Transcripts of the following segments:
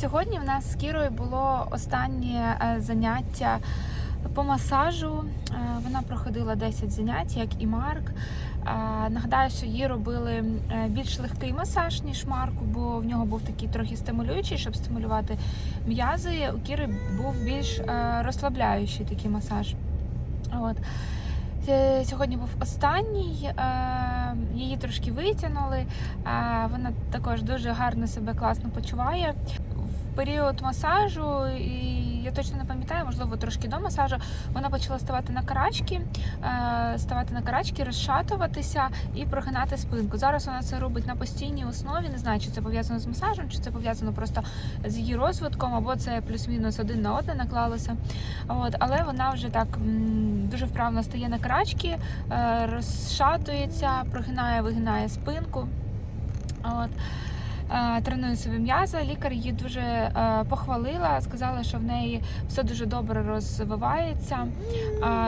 Сьогодні в нас з Кірою було останнє е, заняття по масажу. Е, Вона проходила 10 занять, як і Марк. Е, Нагадаю, що їй робили більш легкий масаж, ніж Марку, бо в нього був такий трохи стимулюючий, щоб стимулювати м'язи. У Кіри був більш розслабляючий такий масаж. От. Сьогодні був останній, її трошки витягнули. Вона також дуже гарно себе класно почуває. Період масажу, і я точно не пам'ятаю, можливо, трошки до масажу, вона почала ставати на карачки, е, ставати на карачки, розшатуватися і прогинати спинку. Зараз вона це робить на постійній основі. Не знаю, чи це пов'язано з масажем, чи це пов'язано просто з її розвитком, або це плюс-мінус один на одне наклалося. От, але вона вже так дуже вправно стає на карачки, е, розшатується, прогинає, вигинає спинку. От. Е, Тренує собі м'яза. Лікар її дуже е, похвалила, сказала, що в неї все дуже добре розвивається,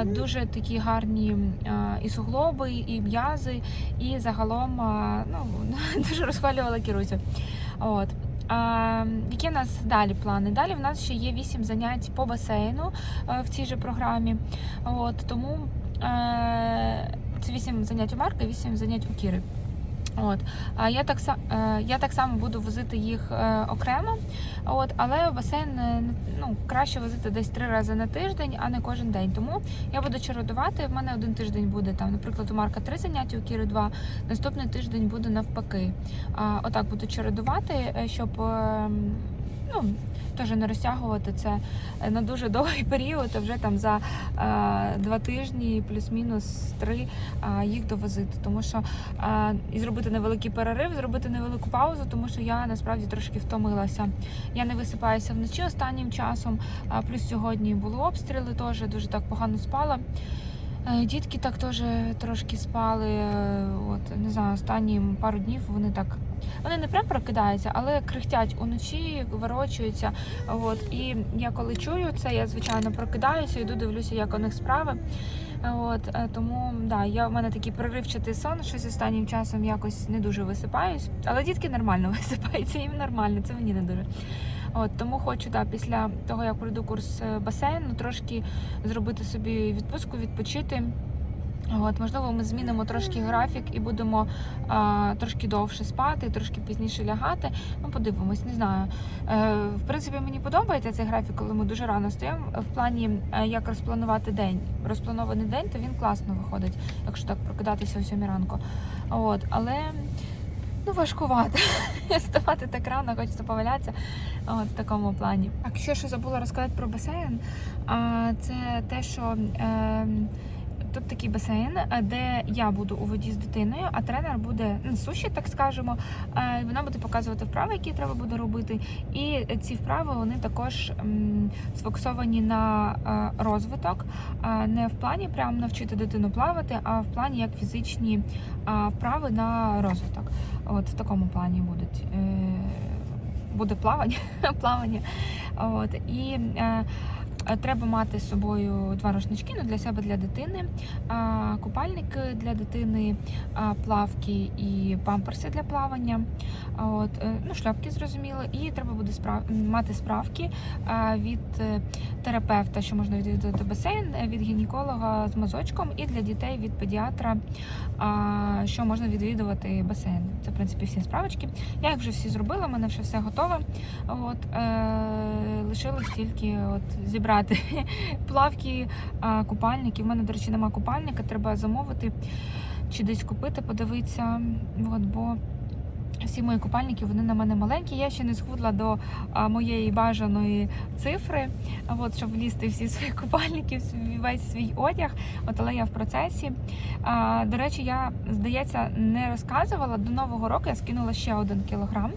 дуже такі гарні е, і суглоби, і м'язи, і загалом ну, дуже розхвалювала Кірусю. От. А, які в нас далі плани? Далі в нас ще є 8 занять по басейну в цій же програмі. От, тому е, це 8 занять у Марка, 8 занять у Кіри. От. А я так, са- е, я так само буду возити їх е, окремо, от, але басейн е, ну, краще возити десь три рази на тиждень, а не кожен день. Тому я буду чередувати. В мене один тиждень буде там, наприклад, у Марка три заняття, у Кіри два. Наступний тиждень буде навпаки. А, отак буду чередувати, щоб е, ну, теж не розтягувати це е, на дуже довгий період, а вже там за е, два тижні, плюс-мінус три е, їх довозити. Тому що і зробити невеликий перерив, зробити невелику паузу, тому що я насправді трошки втомилася. Я не висипаюся вночі останнім часом. Плюс сьогодні були обстріли, теж дуже так погано спала. Дітки так теж трошки спали. От не знаю, останні пару днів вони так. Вони не прям прокидаються, але крихтять уночі, ворочуються. От і я коли чую це, я звичайно прокидаюся, йду, дивлюся, як у них справи. От е, тому да, я в мене такий проривчатий сон. Щось останнім часом якось не дуже висипаюсь. Але дітки нормально висипаються, їм нормально, це мені не дуже. От тому хочу да, після того, як пройду курс е, басейну, трошки зробити собі відпустку, відпочити. От, можливо, ми змінимо трошки графік і будемо а, трошки довше спати, трошки пізніше лягати. Ну, подивимось, не знаю. Е, в принципі, мені подобається цей графік, коли ми дуже рано стоїмо. В плані, е, як розпланувати день. Розпланований день, то він класно виходить, якщо так прокидатися о 7 ранку. От, але ну, важкувато. Ставати так рано, хочеться повалятися. От, в такому плані. А ще що забула розказати про басейн, а, це те, що. Е, Тут такий басейн, е, де я буду у воді з дитиною, а тренер буде ну, суші, так скажемо. е, Вона буде показувати вправи, які треба буде робити. І ці вправи вони також сфокусовані на е, розвиток, не в плані прям навчити дитину плавати, а в плані як фізичні вправи на розвиток. От в такому плані будуть. Буде плавання, плавання. От і Треба мати з собою два рушнички ну, для себе, для дитини, а, купальник для дитини, плавки і памперси для плавання. От, е, ну, шляпки зрозуміло, і треба буде справ... мати справки від е, терапевта, що можна відвідати басейн, е, від гінеколога з мазочком, і для дітей від педіатра, що можна відвідувати басейн. Це в принципі всі справочки. Я їх вже всі зробила, в мене вже все готове. От, е, лишилось тільки от, зібрати плавки, а, купальники. У мене, до речі, нема купальника, треба замовити чи десь купити, подивитися. От, бо всі мої купальники вони на мене маленькі. Я ще не схудла до моєї бажаної цифри, от, щоб влізти всі свої купальники, весь свій одяг. От, але я в процесі. А, до речі, я, здається, не розказувала. До Нового року я скинула ще один кілограм.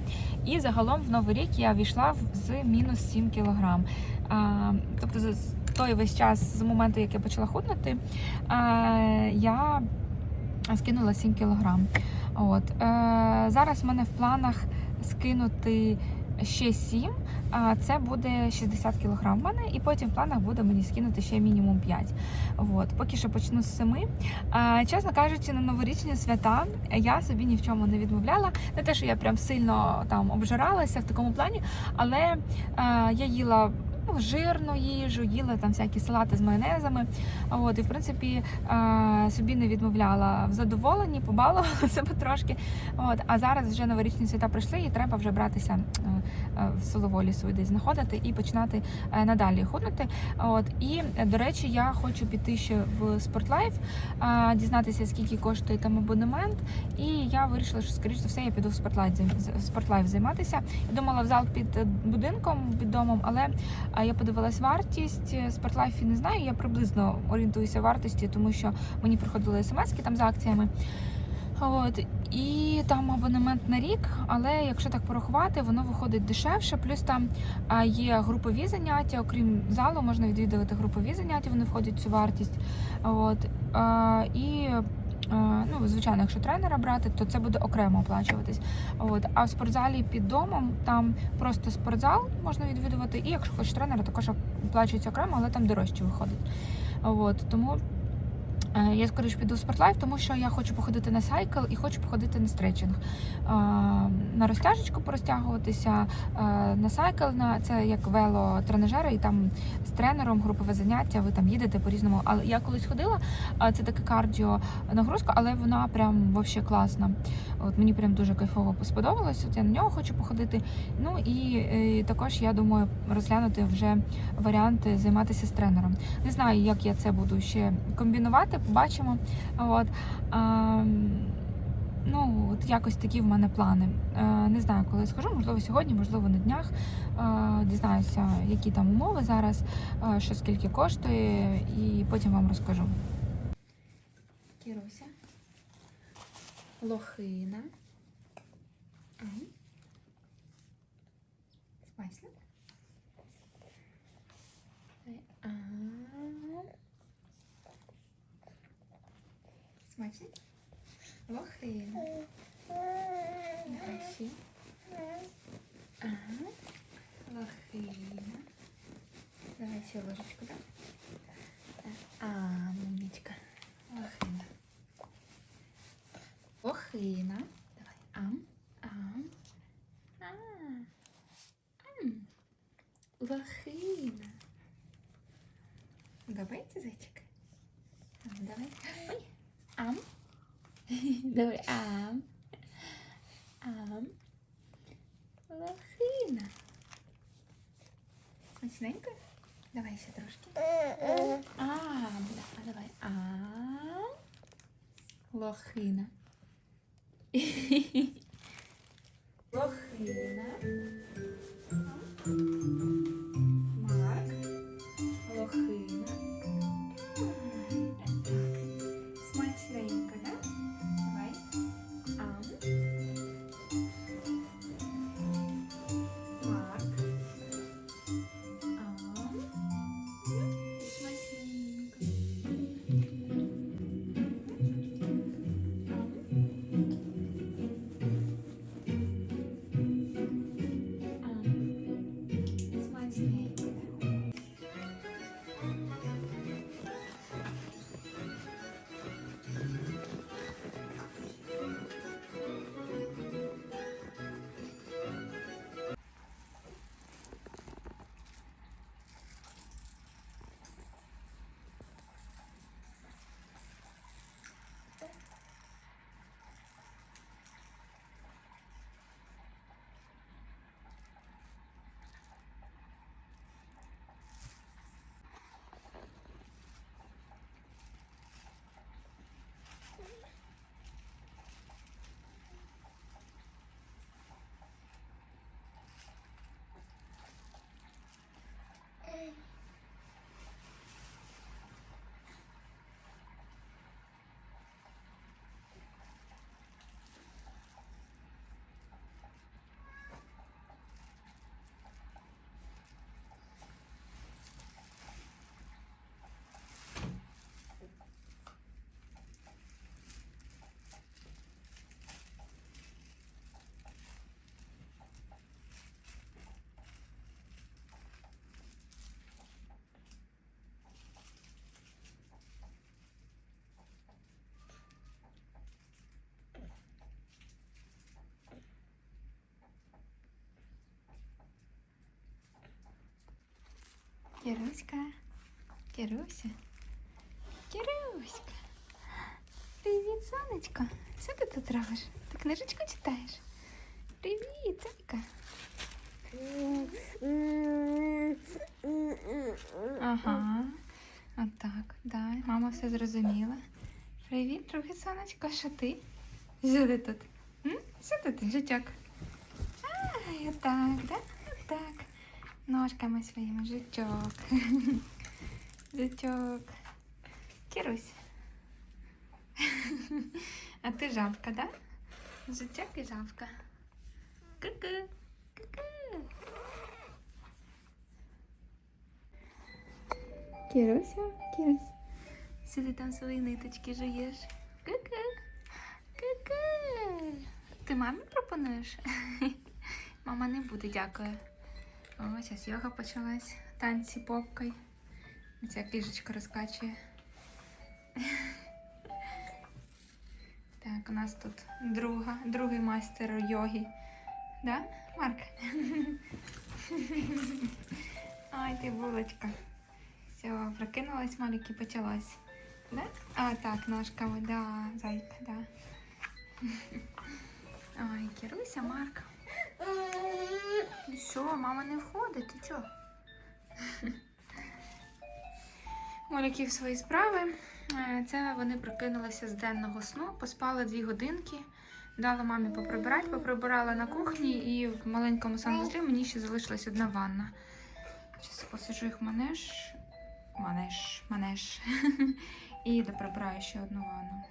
І загалом в новий рік я війшла з мінус 7 кілограм. А, тобто той весь час, з моменту, як я почала худнути, а, я скинула 7 кілограм. От. Е, зараз в мене в планах скинути ще 7, а це буде 60 кг в мене, і потім в планах буде мені скинути ще мінімум 5. От, поки що почну з 7. А, чесно кажучи, на новорічні свята я собі ні в чому не відмовляла. Не те, що я прям сильно там обжиралася в такому плані, але а, я їла. Ну, жирну їжу, їла там всякі салати з майонезами. От, і в принципі е, собі не відмовляла в задоволенні, побалувала себе трошки. От, а зараз вже новорічні свята прийшли, і треба вже братися е, е, в силоволі свою десь знаходити і починати надалі худнути. От, і до речі, я хочу піти ще в Спортлайф, дізнатися, скільки коштує там абонемент. І я вирішила, що скоріш за все я піду в Спортлайф, Спортлайф займатися. Я думала в зал під будинком, під домом, але я подивилась вартість Спортлайфі не знаю. Я приблизно орієнтуюся в вартості, тому що мені приходили смски там з акціями. От і там абонемент на рік, але якщо так порахувати, воно виходить дешевше. Плюс там є групові заняття, окрім залу, можна відвідувати групові заняття, вони входять в цю вартість. От і ну, звичайно, якщо тренера брати, то це буде окремо оплачуватись. От а в спортзалі під домом там просто спортзал можна відвідувати, і якщо хочеш тренера, також оплачується окремо, але там дорожче виходить. От тому. Е, Я скоріш піду в спортлайф, тому що я хочу походити на сайкл і хочу походити на стретчинг. Е, На розтяжечку порозтягуватися, е, на сайкл, на це як велотренажери, і там з тренером групове заняття, ви там їдете по-різному. Але я колись ходила, це таке кардіо нагрузка, але вона прям вообще класна. От мені прям дуже кайфово сподобалось. От я на нього хочу походити. Ну і також я думаю розглянути вже варіанти займатися з тренером. Не знаю, як я це буду ще комбінувати, побачимо. От. А, ну, от якось такі в мене плани. Е, не знаю, коли схожу, можливо, сьогодні, можливо, на днях. Е, дізнаюся, які там умови зараз, е, що скільки коштує, і потім вам розкажу. Кіруся. Лохина. Смачно? Смачно? Лохина. Ще. Ага. Лохина. Давай еще ложечку, да? А, мумічка. Лохина. Лохина. Давай. Ам. Ам. А. Ам. Лохина. Давайте, зайчик. А, Давай. Ой. Ам. Давай. Ам. Ам. Лохина. Смачненько? Давай ще трошки. Ам. Да, а давай. Ам. Лохина. Лохина. Кіруська. Кіруся. Кіруська. Привіт, сонечко. Що ти тут робиш? Ти книжечку читаєш? Привіт, Зайка. Ага. Отак, да. Мама все зрозуміла. Привіт, друге сонечко, що ти? Що ти тут? М? Що ти тут, житяк? Ай, отак, да? Отак. Ножками своїми, житьок. Житьок. Кірусь. А ти жабка, да? Житяк і жабка. Ку-ку. Ку-ку. Кіруся, Кірусь. Ти там свої ниточки жуєш? Ку-ку. Ку-ку. Ти мамі пропонуєш? Мама не буде, дякую. О, зараз йога почалась. Танці попкою. Ця кішечка розкачує. Так, у нас тут друга, другий майстер йоги. Да, Марк? Ай, ти булочка. Все, прокинулась, і почалась. Да? А, так, ножками, да, зайка, да. Ой, Кіруся, Марк. І що, мама не входить, ти чого? Маляків свої справи. Е, Це вони прокинулися з денного сну, поспали дві годинки, дала мамі поприбирати, поприбирала на кухні і в маленькому санвузлі мені ще залишилась одна ванна. Зараз посаджу їх манеж. Манеж, манеж. І доприбираю ще одну ванну.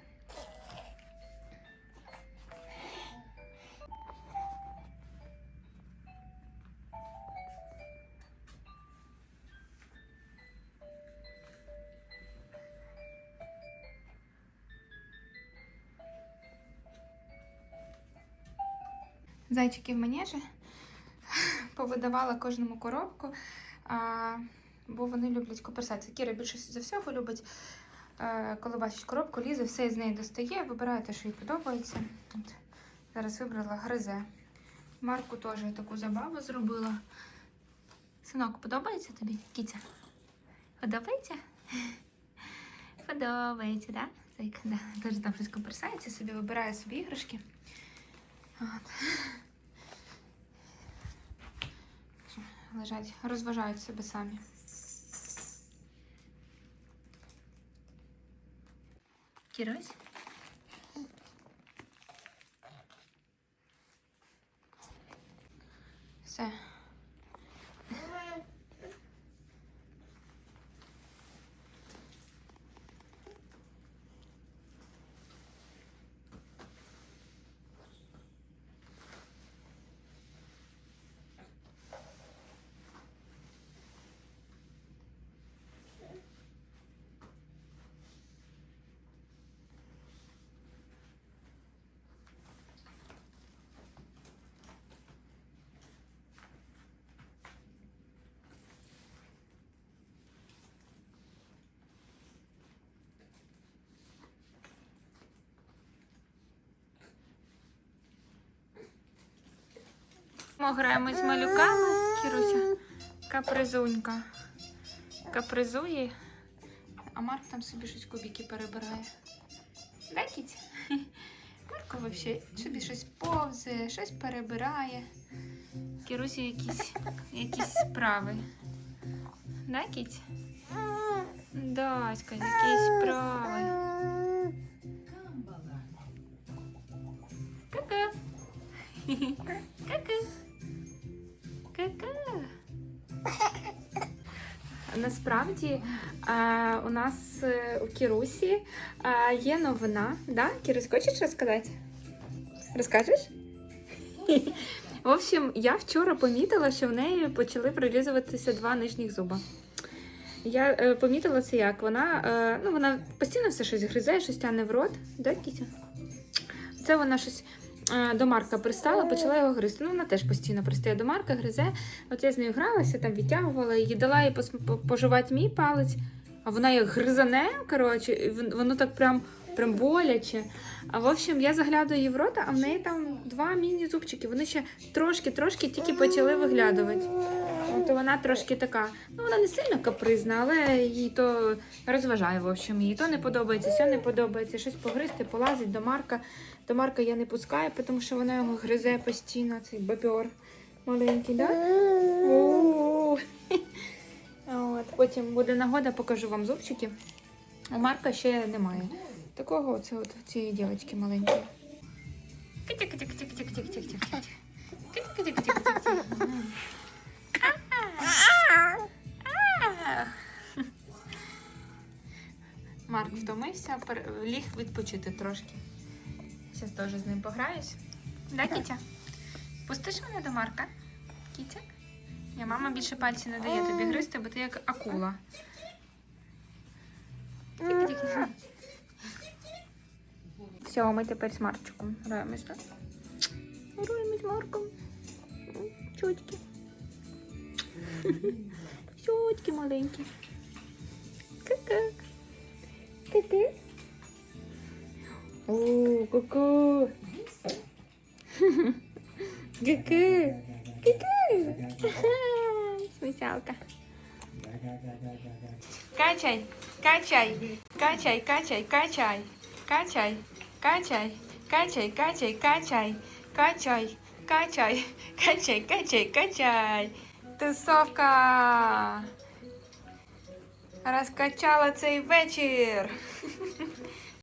Зайчики в манежі. Повидавала кожному коробку, а, бо вони люблять коперсацію. Кіра більше за всього любить, е, коли бачить коробку, лізе, все з неї достає, вибирає те, що їй подобається. От. Зараз вибрала гризе. Марку теж таку забаву зробила. Синок, подобається тобі, кіця? Подобається? Подобається, так? Да? Так, да. Теж там щось коперсається, собі вибирає собі іграшки. От. Лежать, розважають себе самі. Кірось? Все. Ми граємо з малюками, Кіруся. Капризунька. Капризує, а Марк там собі щось кубики перебирає. Да, кіть? Марко взагалі собі щось повзає, щось перебирає. Кірусі якісь, якісь справи. Да, кіть? Даська, якісь справи. Ка-ка. Ка-ка. Насправді е, у нас е, у Кірусі е, є новина. Да? Кірусь, хочеш розказати? Розкажеш? В общем, я вчора помітила, що в неї почали прилізуватися два нижніх зуба. Я е, помітила це як. Вона, е, ну, вона постійно все щось гризе, щось тягне в рот. Да, Кітя? Це вона щось до Марка пристала, почала його гризти. Ну, вона теж постійно пристає до Марка, гризе. От я з нею гралася, там відтягувала її, дала їй пожувати мій палець, а вона як гризане, коротше, воно так прям, прям боляче. А в общем, я заглядаю її в рота, а в неї там два міні-зубчики. Вони ще трошки-трошки тільки почали виглядувати. От вона трошки така, ну вона не сильно капризна, але їй то розважає, в общем, їй то не подобається, все не подобається. Щось погризти, полазить до Марка. До Марка я не пускаю, тому що вона його гризе постійно, цей бобер маленький, да? От, потім буде нагода, покажу вам зубчики. У Марка ще немає. Такого оце от цієї дівчинки маленької. Марк втомився, ліг відпочити трошки. Зараз теж з ним пограюсь. Да, Кітя? Пустиш мене до Марка? Кітя? Ні, мама більше пальці не дає тобі гризти, бо ти як акула. Тільки-тільки. Все, ми тепер з Марчиком граємось, так? Граємось з Марком. Чотки. Чотки маленькі. Ка-ка. Ка-ка. О, ку-ку. Ку-ку. Ку-ку. Смісялка. Качай, качай, качай, качай, качай, качай, Качай, качай, качай, качай, качай, качай, качай, качай, качай. Тусовка. Розкачала цей вечір.